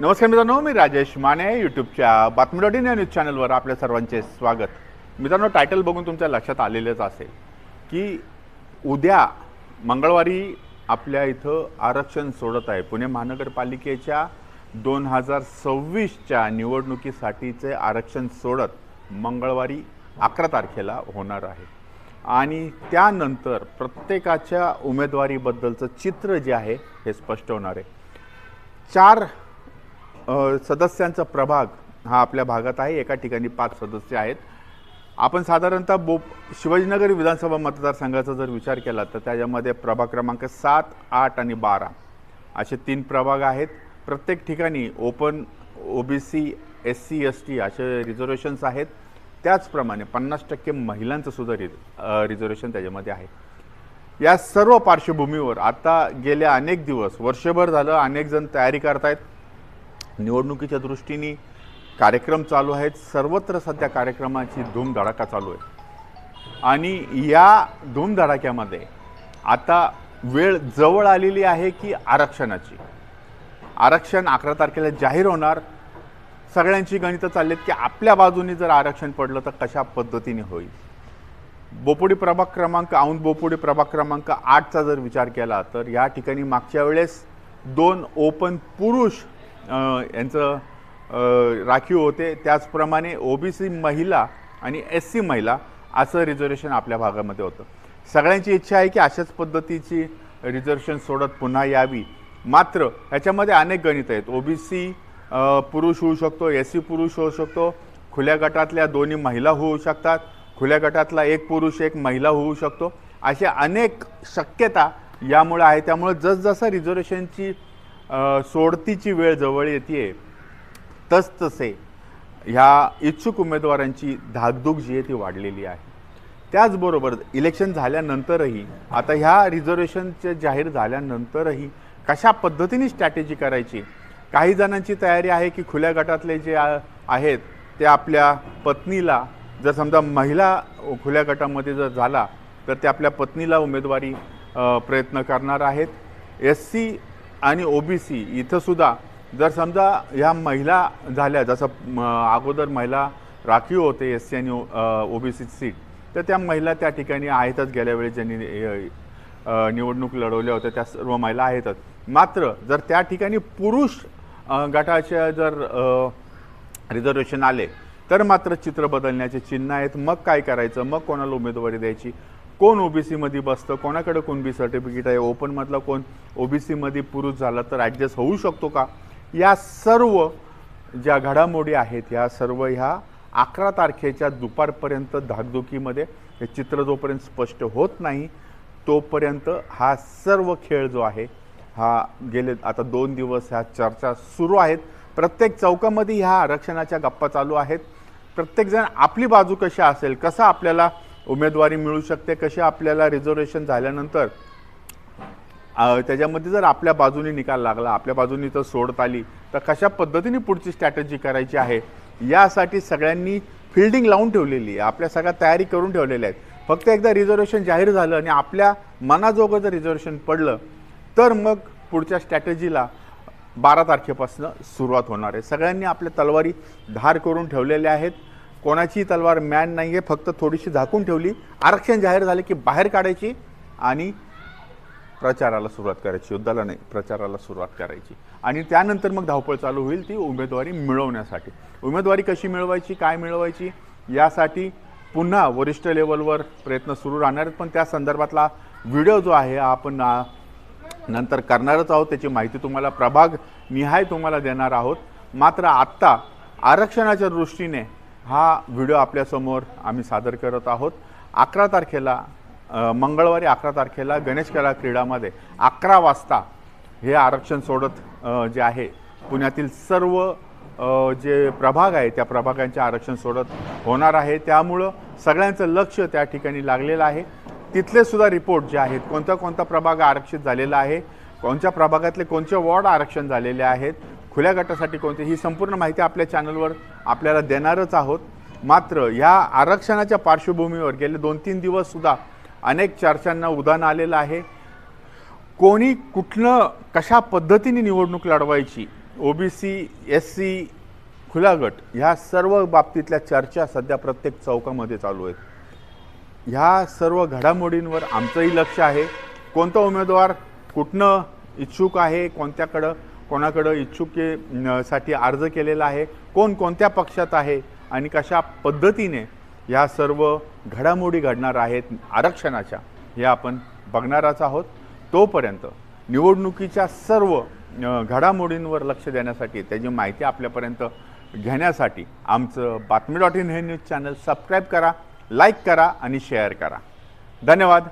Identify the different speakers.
Speaker 1: नमस्कार मित्रांनो मी राजेश माने यूट्यूबच्या बातमी डॉट इन या न्यूज चॅनलवर आपल्या सर्वांचे स्वागत. मित्रांनो टायटल बघून तुमच्या लक्षात आलेलंच असेल की उद्या मंगळवारी आपल्या इथं आरक्षण सोडत आहे. पुणे महानगरपालिकेच्या दोन हजार सव्वीसच्या निवडणुकीसाठीचे आरक्षण सोडत मंगळवारी अकरा तारखेला होणार आहे. आणि त्यानंतर प्रत्येकाच्या उमेदवारीबद्दलचं चित्र जे आहे हे स्पष्ट होणार आहे. चार सदस्यांचा प्रभाग हा आपल्या भागात आहे. एका ठिकाणी पाच सदस्य आहेत. आपण साधारणतः बो शिवाजीनगर विधानसभा मतदारसंघाचा जर विचार केला तर त्याच्यामध्ये प्रभाग क्रमांक सात आठ आणि बारा असे तीन प्रभाग आहेत. प्रत्येक ठिकाणी open O B C S C S T असे रिझर्वेशन्स आहेत. त्याचप्रमाणे पन्नास टक्के महिलांचं सुद्धा रिज रिझर्वेशन त्याच्यामध्ये आहे. या सर्व पार्श्वभूमीवर आता गेल्या अनेक दिवस वर्षभर झालं अनेक जण तयारी करतायत. निवडणुकीच्या दृष्टीने कार्यक्रम चालू आहेत. सर्वत्र सध्या कार्यक्रमाची धूमधडाका चालू आहे. आणि या धूमधडाक्यामध्ये आता वेळ जवळ आलेली आहे की आरक्षणाची? आरक्षण अकरा तारखेला जाहीर होणार. सगळ्यांची गणितं चाललीत की आपल्या बाजूने जर आरक्षण पडलं तर कशा पद्धतीने होईल? बोपोडी प्रभाग क्रमांक औंध बोपोडी प्रभाग क्रमांक आठचा जर विचार केला तर या ठिकाणी मागच्या वेळेस दोन ओपन पुरुष यांचं राखीव होते. त्याचप्रमाणे ओबीसी महिला आणि एस सी महिला असं रिझर्वेशन आपल्या भागामध्ये होतं. सगळ्यांची इच्छा आहे की अशाच पद्धतीची रिझर्वेशन सोडत पुन्हा यावी. मात्र ह्याच्यामध्ये अनेक गणित आहेत. ओबीसी पुरुष होऊ शकतो एस सी पुरुष होऊ शकतो. खुल्या गटातल्या दोन्ही महिला होऊ शकतात. खुल्या गटातला एक पुरुष एक महिला होऊ शकतो. अशा अनेक शक्यता यामुळे आहे. त्यामुळे जसजसं रिझर्वेशनची सोडतीची वेळ जवळ येते तसतसे ह्या इच्छुक उमेदवारांची धाकधूक जी आहे ती वाढलेली आहे. त्याचबरोबर इलेक्शन झाल्यानंतरही आता ह्या रिझर्वेशनचे जाहीर झाल्यानंतरही कशा पद्धतीने स्ट्रॅटेजी करायची? काही जणांची तयारी आहे की खुल्या गटातले जे आहेत ते आपल्या पत्नीला जर समजा महिला खुल्या गटामध्ये जर झाला तर ते आपल्या पत्नीला उमेदवारी प्रयत्न करणार आहेत. एस सी आणि ओ बी सी इथंसुद्धा जर समजा ह्या महिला झाल्या जसं अगोदर महिला राखीव होते एस सी आणि ओ बी सी सीट तर त्या महिला त्या ठिकाणी आहेतच. गेल्या वेळी ज्यांनी निवडणूक लढवल्या होत्या त्या सर्व महिला आहेतच. मात्र जर त्या ठिकाणी पुरुष गटाच्या जर रिझर्वेशन आले तर मात्र चित्र बदलण्याचे चिन्ह आहेत. मग काय करायचं? मग कोणाला उमेदवारी द्यायची? कोण ओबीसीमध्ये बसतं? कोणाकडे कोण बी सर्टिफिकेट आहे? ओपनमधला कोण ओबीसीमध्ये पुरुष झाला तर ॲडजस्ट होऊ शकतो का? या सर्व ज्या घडामोडी आहेत या सर्व ह्या अकरा तारखेच्या दुपारपर्यंत धाकधुकीमध्ये हे चित्र जोपर्यंत स्पष्ट होत नाही तोपर्यंत हा सर्व खेळ जो आहे हा गेले आता दोन दिवस ह्या चर्चा सुरू आहेत. प्रत्येक चौकामध्ये ह्या आरक्षणाच्या गप्पा चालू आहेत. प्रत्येकजण आपली बाजू कशी असेल कसं आपल्याला उमेदवारी मिळू शकते कशी आपल्याला रिझर्वेशन झाल्यानंतर. त्याच्यामध्ये जर आपल्या बाजूने निकाल लागला आपल्या बाजूने जर सोडत आली तर कशा पद्धतीने पुढची स्ट्रॅटेजी करायची आहे? यासाठी सगळ्यांनी फिल्डिंग लावून ठेवलेली आहे. आपल्या सगळ्या तयारी करून ठेवलेल्या आहेत. फक्त एकदा रिझर्वेशन जाहीर झालं आणि आपल्या मनाजोगं जर रिझर्वेशन पडलं तर मग पुढच्या स्ट्रॅटेजीला बारा तारखेपासून सुरुवात होणार आहे. सगळ्यांनी आपल्या तलवारी धार करून ठेवलेल्या आहेत. कोणाची तलवार मॅन नाही आहे फक्त थोडीशी झाकून ठेवली. आरक्षण जाहीर झाले की बाहेर काढायची आणि प्रचाराला सुरुवात करायची. युद्धाला नाही प्रचाराला सुरुवात करायची. आणि त्यानंतर मग धावपळ चालू होईल ती उमेदवारी मिळवण्यासाठी. उमेदवारी कशी मिळवायची काय मिळवायची यासाठी पुन्हा वरिष्ठ लेवलवर प्रयत्न सुरू राहणार आहेत. पण त्या संदर्भातला व्हिडिओ जो आहे आपण नंतर करणारच आहोत. त्याची माहिती तुम्हाला प्रभाग निहाय तुम्हाला देणार आहोत. मात्र आत्ता आरक्षणाच्या दृष्टीने हा व्हिडिओ आपल्यासमोर आम्ही सादर करत आहोत. अकरा तारखेला मंगळवारी अकरा तारखेला गणेश कला क्रीडामध्ये अकरा वाजता हे आरक्षण सोडत जे आहे पुण्यातील सर्व जे प्रभाग आहे त्या प्रभागांचे आरक्षण सोडत होणार आहे. त्यामुळं सगळ्यांचं लक्ष त्या ठिकाणी लागलेलं आहे. तिथले सुद्धा रिपोर्ट जे आहेत कोणता कोणता प्रभाग आरक्षित झालेला आहे कोणत्या प्रभागातले कोणते वॉर्ड आरक्षण झालेले आहेत खुल्या गटासाठी कोणते ही संपूर्ण माहिती आपल्या चॅनलवर आपल्याला देणारच आहोत. मात्र या आरक्षणाच्या पार्श्वभूमीवर गेले दोन तीन दिवस सुद्धा अनेक चर्चांना उदाहरण आलेलं आहे. कोणी कुठलं कशा पद्धतीने निवडणूक लढवायची O B C S C खुला गट ह्या सर्व बाबतीतल्या चर्चा सध्या प्रत्येक चौकामध्ये चालू आहेत. ह्या सर्व घडामोडींवर आमचंही लक्ष आहे. कोणता उमेदवार कुठनं इच्छुक आहे कोणत्याकडं कोणाकडं इच्छुके साठी अर्ज केलेला आहे कोण कोणत्या पक्षात आहे आणि कशा पद्धतीने ह्या सर्व घडामोडी घडणार आहेत आरक्षणाच्या हे आपण बघणारच आहोत. तोपर्यंत निवडणुकीच्या सर्व घडामोडींवर लक्ष देण्यासाठी त्याची माहिती आपल्यापर्यंत घेण्यासाठी आमचं बातमी डॉट इन हे न्यूज चॅनल सबस्क्राईब करा लाईक करा आणि शेअर करा. धन्यवाद.